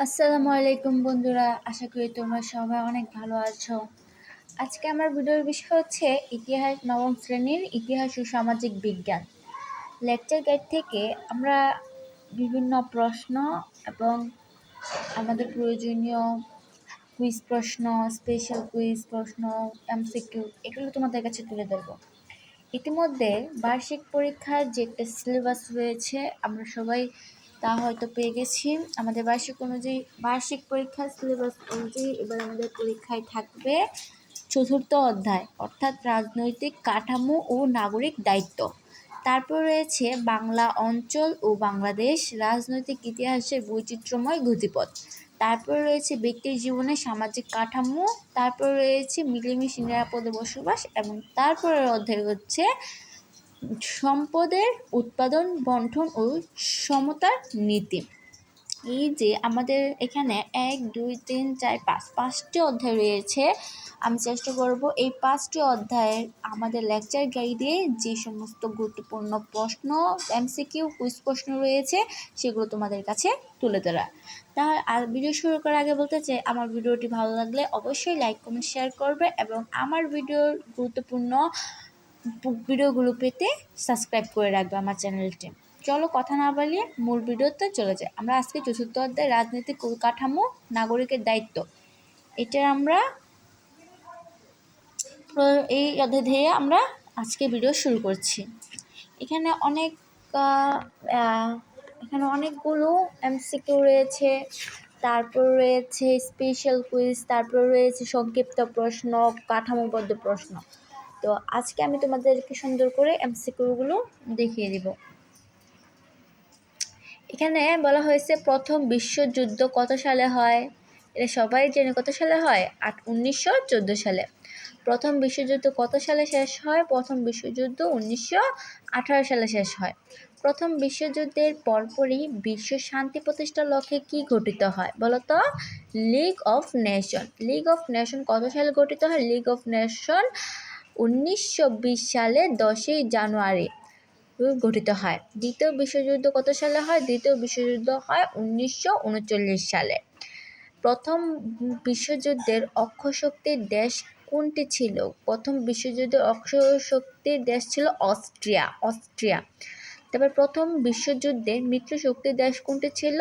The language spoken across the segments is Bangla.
আসসালামু আলাইকুম বন্ধুরা, আশা করি তোমরা সবাই অনেক ভালো আছো। আজকে আমার ভিডিওর বিষয় হচ্ছে ইতিহাস নবম শ্রেণির ইতিহাস ও সামাজিক বিজ্ঞান। লেকচার গাইড থেকে আমরা বিভিন্ন প্রশ্ন এবং আমাদের প্রয়োজনীয় কুইজ প্রশ্ন, স্পেশাল কুইজ প্রশ্ন, এমসিকিউ এগুলো তোমাদের কাছে তুলে ধরবো। ইতিমধ্যে বার্ষিক পরীক্ষার যে একটা সিলেবাস রয়েছে, আমরা সবাই তা হয়তো পেয়ে গেছি। আমাদের বার্ষিক অনুযায়ী, বার্ষিক পরীক্ষার সিলেবাস অনুযায়ী এবার আমাদের পরীক্ষায় থাকবে চতুর্থ অধ্যায়, অর্থাৎ রাজনৈতিক কাঠামো ও নাগরিক দায়িত্ব। তারপর রয়েছে বাংলা অঞ্চল ও বাংলাদেশ, রাজনৈতিক ইতিহাসের বৈচিত্র্যময় গতিপথ। তারপর রয়েছে ব্যক্তির জীবনে সামাজিক কাঠামো, তারপর রয়েছে মিলেমিশে নিরাপদে বসবাস এবং তারপরের অধ্যায় হচ্ছে সম্পদের উৎপাদন, বন্টন ও সমতার নীতি। এই যে আমাদের এখানে এক, দুই, তিন, চার, পাঁচ, পাঁচটি অধ্যায় রয়েছে। আমি চেষ্টা করব এই পাঁচটি অধ্যায়ের আমাদের লেকচার গাইডে যে সমস্ত গুরুত্বপূর্ণ প্রশ্ন এমসিকিউ কুইজ প্রশ্ন রয়েছে, সেগুলো তোমাদের কাছে তুলে ধরা। তাহলে আর ভিডিও শুরু করার আগে বলতে চাই, আমার ভিডিওটি ভালো লাগলে অবশ্যই লাইক কমেন্ট শেয়ার করবে এবং আমার ভিডিওর গুরুত্বপূর্ণ ভিডিওগুলো পেতে সাবস্ক্রাইব করে রাখবে আমার চ্যানেলটি চলো কথা না বাড়িয়ে মূল ভিডিওতে চলে যায় আমরা আজকে চতুর্থ অধ্যায়, রাজনৈতিক কাঠামো নাগরিকের দায়িত্ব। এটা আমরা এই অধ্যায় আমরা আজকে ভিডিও শুরু করছি। এখানে অনেক এখানে অনেকগুলো এমসিকিউ রয়েছে, তারপর রয়েছে স্পেশাল কুইজ তারপর রয়েছে সংক্ষিপ্ত প্রশ্ন, কাঠামোবদ্ধ প্রশ্ন। তো আজকে আমি তোমাদেরকে সুন্দর করে এমসিকিউগুলো দেখিয়ে দিব। এখানে বলা হয়েছে, প্রথম বিশ্বযুদ্ধ কত সালে হয়? এটা সবাই জেনে কত সালে হয়? আট, উনিশশো সালে। প্রথম বিশ্বযুদ্ধ কত সালে শেষ হয়? প্রথম বিশ্বযুদ্ধ উনিশশো আঠারো সালে শেষ হয়। প্রথম বিশ্বযুদ্ধের পরপরই বিশ্ব শান্তি প্রতিষ্ঠার লক্ষ্যে কি গঠিত হয়? বলতো league of nation league of nation কত সালে গঠিত হয়? লিগ অফ নেশন উনিশশো বিশ সালে দশই জানুয়ারি গঠিত হয়। দ্বিতীয় বিশ্বযুদ্ধ কত সালে হয়? দ্বিতীয় বিশ্বযুদ্ধ হয় উনিশশো উনচল্লিশ সালে। প্রথম বিশ্বযুদ্ধের অক্ষশক্তির দেশ কোনটি ছিল? প্রথম বিশ্বযুদ্ধের অক্ষশক্তির দেশ ছিল অস্ট্রিয়া অস্ট্রিয়া। তারপর প্রথম বিশ্বযুদ্ধের মিত্রশক্তির দেশ কোনটি ছিল?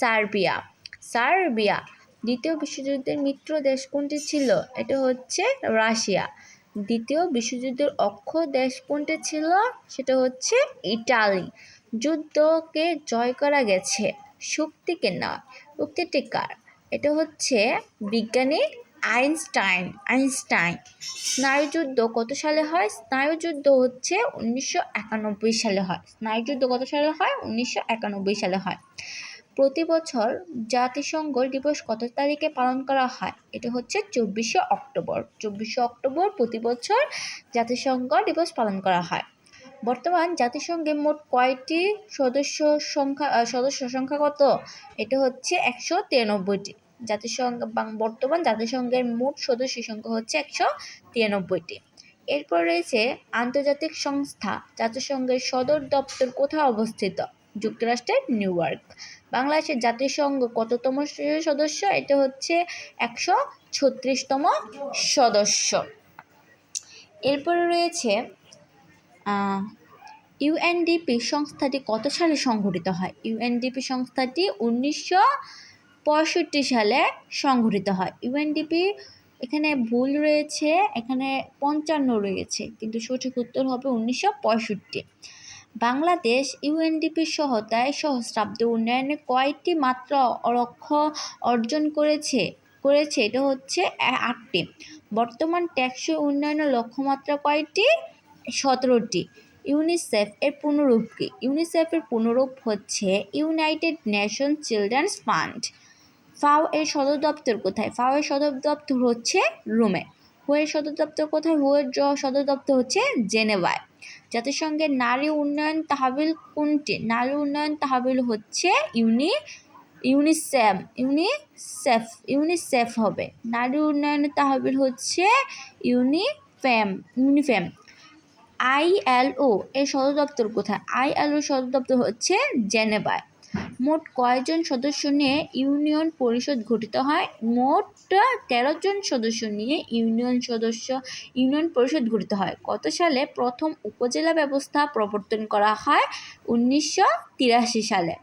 সার্বিয়া। সার্বিয়া, দ্বিতীয় বিশ্বযুদ্ধের মিত্র দেশ কোনটি ছিল? এটা হচ্ছে রাশিয়া। দ্বিতীয় বিশ্বযুদ্ধের অক্ষ দেশ কোনটি ছিল? সেটা হচ্ছে ইটালি। যুদ্ধকে জয় করা গেছে। শক্তিকে নয়, উক্তিটি কার? এটা হচ্ছে বিজ্ঞানী আইনস্টাইন আইনস্টাইন। স্নায়ুযুদ্ধ কত সালে হয়? স্নায়ুযুদ্ধ হচ্ছে উনিশশো একানব্বই সালে হয়। স্নায়ুযুদ্ধ কত সালে হয়? উনিশশো একানব্বই সালে হয়। প্রতি বছর জাতিসংঘ দিবস কত তারিখে পালন করা হয়? এটা হচ্ছে চব্বিশে অক্টোবর। চব্বিশে অক্টোবর প্রতি বছর জাতিসংঘ দিবস পালন করা হয়। বর্তমান জাতিসংঘে মোট কয়টি সদস্য সংখ্যা সদস্য সংখ্যা কত? এটা হচ্ছে একশো তিরানব্বইটি। জাতিসংঘ বর্তমান জাতিসংঘের মোট সদস্য সংখ্যা হচ্ছে একশো তিরানব্বইটি। এরপর রয়েছে আন্তর্জাতিক সংস্থা। জাতিসংঘের সদর দপ্তর কোথায় অবস্থিত? যুক্তরাষ্ট্রের নিউ ইয়র্ক বাংলাদেশের জাতিসংঘ কততম সদস্য? এটা হচ্ছে একশো ছত্রিশতম সদস্য। এরপরে রয়েছে ইউএনডিপি সংস্থাটি কত সালে সংঘটিত হয়? ইউএনডিপি সংস্থাটি উনিশশো পঁয়ষট্টি সালে সংঘটিত হয়। ইউএনডিপি এখানে ভুল রয়েছে, এখানে পঞ্চান্ন রয়েছে, কিন্তু সঠিক উত্তর হবে উনিশশো পঁয়ষট্টি। বাংলাদেশ ইউএনডিপির সহায়তায় সহস্রাব্দ উন্নয়নে কয়টি মাত্র লক্ষ্য অর্জন করেছে করেছে। এটা হচ্ছে আটটি। বর্তমান টেকসই উন্নয়নের লক্ষ্যমাত্রা কয়টি? সতেরোটি। ইউনিসেফ এর পুনরূপ কি? ইউনিসেফের পুনরূপ হচ্ছে ইউনাইটেড নেশন চিলড্রেন্স ফান্ড। ফাও এর সদর দপ্তর কোথায়? ফাও এর সদর দপ্তর হচ্ছে রোমে। হুয়ের সদর দপ্তর কোথায়? হুয়ের সদর দপ্তর হচ্ছে জেনেভায়। জাতিসংঘের নারী উন্নয়ন তহবিল কোনটি? নারী উন্নয়ন তহবিল হচ্ছে ইউনি ইউনিসেম ইউনিসেফ ইউনিসেফ হবে। নারী উন্নয়ন তহবিল হচ্ছে ইউনিফেম ইউনিফেম। আইএলও, এর সদর দপ্তর কোথায়? আইএলও সদর দপ্তর হচ্ছে জেনেভায়। মোট কয়জন সদস্য নিয়ে ইউনিয়ন পরিষদ গঠিত হয়? মোট তেরো জন সদস্য নিয়ে ইউনিয়ন সদস্য, ইউনিয়ন পরিষদ গঠিত হয়। কত সালে প্রথম উপজেলা ব্যবস্থা প্রবর্তন করা হয়? উনিশশো তিরাশি সালে।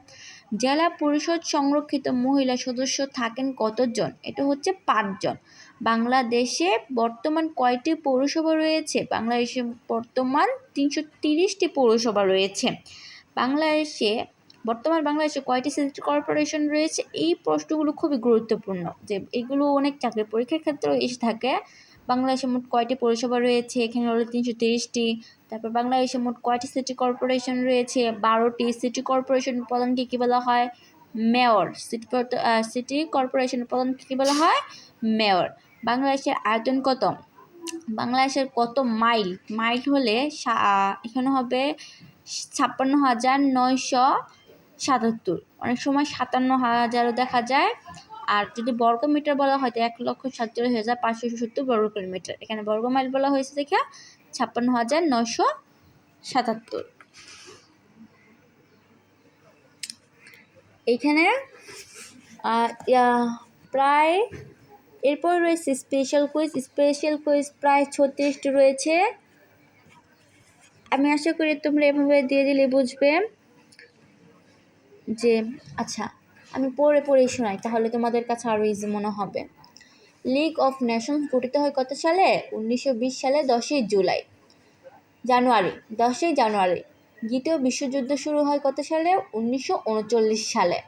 জেলা পরিষদ সংরক্ষিত মহিলা সদস্য থাকেন কতজন? এটা হচ্ছে পাঁচজন। বাংলাদেশে বর্তমান কয়টি পৌরসভা রয়েছে? বাংলাদেশে বর্তমান তিনশো তিরিশটি পৌরসভা রয়েছে। বাংলাদেশে বর্তমান বাংলাদেশে কয়টি সিটি কর্পোরেশন রয়েছে? এই প্রশ্নগুলো খুবই গুরুত্বপূর্ণ যে এগুলো অনেক চাকরির পরীক্ষার ক্ষেত্রেও এসে থাকে। বাংলাদেশে মোট কয়টি পৌরসভা রয়েছে? এখানে হলো তিনশো তিরিশটি। তারপর বাংলাদেশে মোট কয়টি সিটি কর্পোরেশন রয়েছে? বারোটি সিটি কর্পোরেশন প্রধানকে কী বলা হয়? মেয়র। সিটি সিটি কর্পোরেশন প্রধানকে কী বলা হয়? মেয়র। বাংলাদেশের আয়তন কত? বাংলাদেশের কত মাইল? মাইল হলে এখানে হবে ছাপ্পান্ন হাজার নয়শো সাতাত্তর। অনেক সময় সাতান্ন হাজারও দেখা যায়। আর যদি বর্গ মিটার বলা হয়, তো এক লক্ষ সাতচল্লিশ হাজার পাঁচশো সত্তর বর্গ কিলোমিটার এখানে বর্গ মাইল বলা হয়েছে দেখে ছাপ্পান্ন হাজার নশো সাতাত্তর। এখানে প্রায়, এরপর রয়েছে স্পেশাল কুইজ স্পেশাল কুইজ প্রায় ছত্রিশটি রয়েছে। আমি আশা করি তোমরা এভাবে দিয়ে দিলে বুঝবে। যে আচ্ছা আমি পড়ে, পড়েই শোনাই, তাহলে তোমাদের কাছে আরও ইজি মনে হবে। লিগ অফ নেশনস গঠিত হয় কত সালে? উনিশশো বিশ সালে দশই জুলাই, জানুয়ারি, দশই জানুয়ারি। দ্বিতীয় বিশ্বযুদ্ধ শুরু হয় কত সালে? উনিশশো উনচল্লিশ সালে।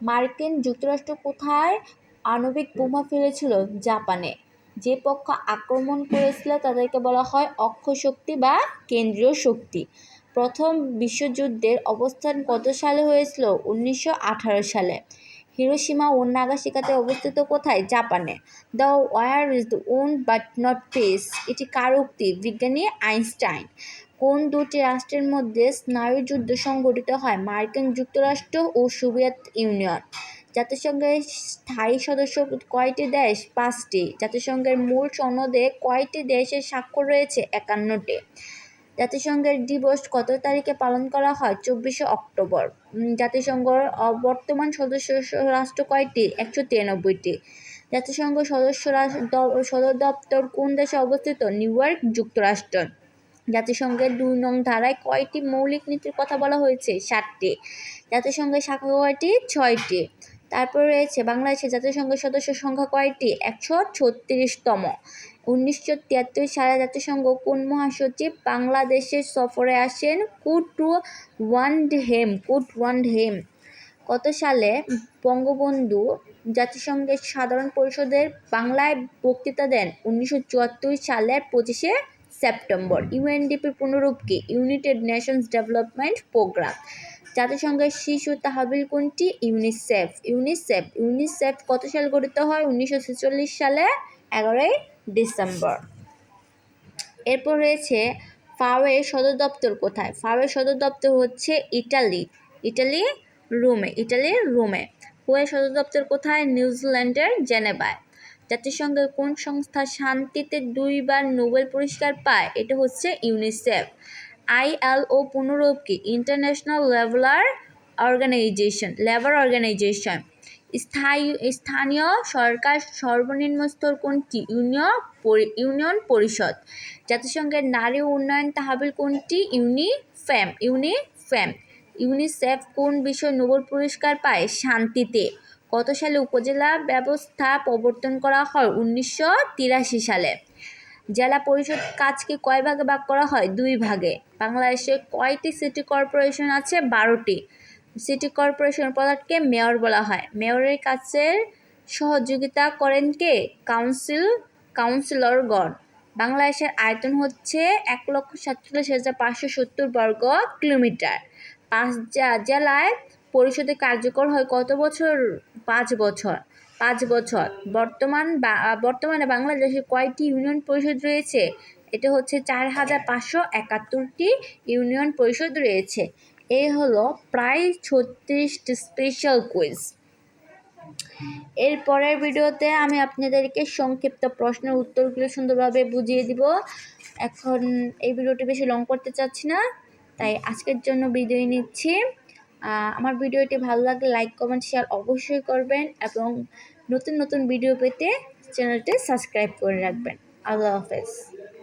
মার্কিন যুক্তরাষ্ট্র কোথায়? আণবিক বোমা ফেলেছিল জাপানে। যে পক্ষ আক্রমণ করেছিল তাদেরকে বলা হয় অক্ষ শক্তি বা কেন্দ্রীয় শক্তি। প্রথম বিশ্বযুদ্ধের অবস্থান কত সালে হয়েছিল? উনিশশো আঠারো সালে। হিরোসীমা ও নাগাসিকাতে অবস্থিত কোথায়? জাপানে। The war is the won but not peace এটি কার উক্তি? বিজ্ঞানী আইনস্টাইন। কোন দুটি রাষ্ট্রের মধ্যে স্নায়ুযুদ্ধ সংঘটিত হয়? মার্কিন যুক্তরাষ্ট্র ও সোভিয়েত ইউনিয়ন। জাতিসংঘের স্থায়ী সদস্য কয়টি দেশ? পাঁচটি। জাতিসংঘের মূল সনদে কয়টি দেশের স্বাক্ষর রয়েছে? একান্নটি। জাতিসংঘের দিবস কত তারিখে পালন করা হয়? চব্বিশে অক্টোবর। জাতিসংঘর বর্তমান সদস্য রাষ্ট্র কয়টি? একশো তিরানব্বইটি। জাতিসংঘ সদস্য সদর দপ্তর কোন দেশে অবস্থিত? নিউ ইয়র্ক, যুক্তরাষ্ট্র। জাতিসংঘের দুই নং ধারায় কয়টি মৌলিক নীতির কথা বলা হয়েছে? সাতটি। জাতিসংঘের শাখা কয়টি? ছয়টি। তারপর রয়েছে বাংলাদেশের জাতিসংঘের সদস্য সংখ্যা কয়টি? একশো ছত্রিশতম। উনিশশো তিয়াত্তর সালে জাতিসংঘ কোন মহাসচিব বাংলাদেশে সফরে আসেন? কুট ওয়ান হেম কুট ওয়ান হেম কত সালে বঙ্গবন্ধু জাতিসংঘের সাধারণ পরিষদের বাংলায় বক্তৃতা দেন? উনিশশো চুয়াত্তর সালের পঁচিশে সেপ্টেম্বর। ইউএনডিপির পুনরূপ কি? United Nations development programme. জাতিসংঘের শিশু তাহবিল কোনটি? ইউনিসেফ। ইউনিসেফ। ইউনিসেফ কত সাল গঠিত হয়? উনিশশো ছেচল্লিশ সালে এগারোই ডিসেম্বর। এরপর রয়েছে ফাওয়ের সদর দপ্তর কোথায়? ফাওয়ের সদর দপ্তর হচ্ছে ইটালি। ইটালি রোমে ইটালির রোমে। হুয়ের সদর দপ্তর কোথায়? নিউজিল্যান্ডের জেনেভায়। জাতিসংঘের কোন সংস্থা শান্তিতে দুইবার নোবেল পুরস্কার পায়? এটা হচ্ছে ইউনিসেফ। আইএলও পুনরূপ কি? ইন্টারন্যাশনাল লেভেলার অর্গানাইজেশন, লেবার অর্গানাইজেশন। স্থায়ী, স্থানীয় সরকার সর্বনিম্ন স্তর কোনটি? ইউনিয়ন ইউনিয়ন পরিষদ। জাতিসংঘের নারী উন্নয়ন তাহবিল কোনটি? ইউনিফ্যাম ইউনিফ্যাম ইউনিসেফ কোন বিষয়ে নোবেল পুরস্কার পায়? শান্তিতে। কত সালে উপজেলা ব্যবস্থা প্রবর্তন করা হয়? উনিশশো তিরাশি সালে। জেলা পরিষদ কাজকে কয় ভাগে ভাগ করা হয়? দুই ভাগে। বাংলাদেশে কয়টি সিটি কর্পোরেশন আছে? বারোটি। সিটি কর্পোরেশন প্রধানকে মেয়র বলা হয়। মেয়রের কাছে সহযোগিতা করেন কে? কাউন্সিল, কাউন্সিলরগণ। বাংলাদেশের আয়তন হচ্ছে এক লক্ষ সাতচল্লিশ হাজার পাঁচশো সত্তর বর্গ কিলোমিটার। পাঁচ জেলায় পরিষদে কার্যকর হয় কত বছর? পাঁচ বছর। পাঁচ বছর। বর্তমান বর্তমানে বাংলাদেশে কয়টি ইউনিয়ন পরিষদ রয়েছে? এটা হচ্ছে চার হাজার পাঁচশো একাত্তরটি ইউনিয়ন পরিষদ রয়েছে। এই হলো প্রায় ছত্রিশটি স্পেশাল কুইজ এর পরের ভিডিওতে আমি আপনাদেরকে সংক্ষিপ্ত প্রশ্নের উত্তরগুলো সুন্দরভাবে বুঝিয়ে দিব। এখন এই ভিডিওটি বেশি লং করতে চাচ্ছি না, তাই আজকের জন্য বিদায় নিচ্ছি। আমার ভিডিওটি ভালো লাগলে লাইক কমেন্ট শেয়ার অবশ্যই করবেন এবং নতুন নতুন ভিডিও পেতে চ্যানেলটি সাবস্ক্রাইব করে রাখবেন। আল্লাহ হাফেজ।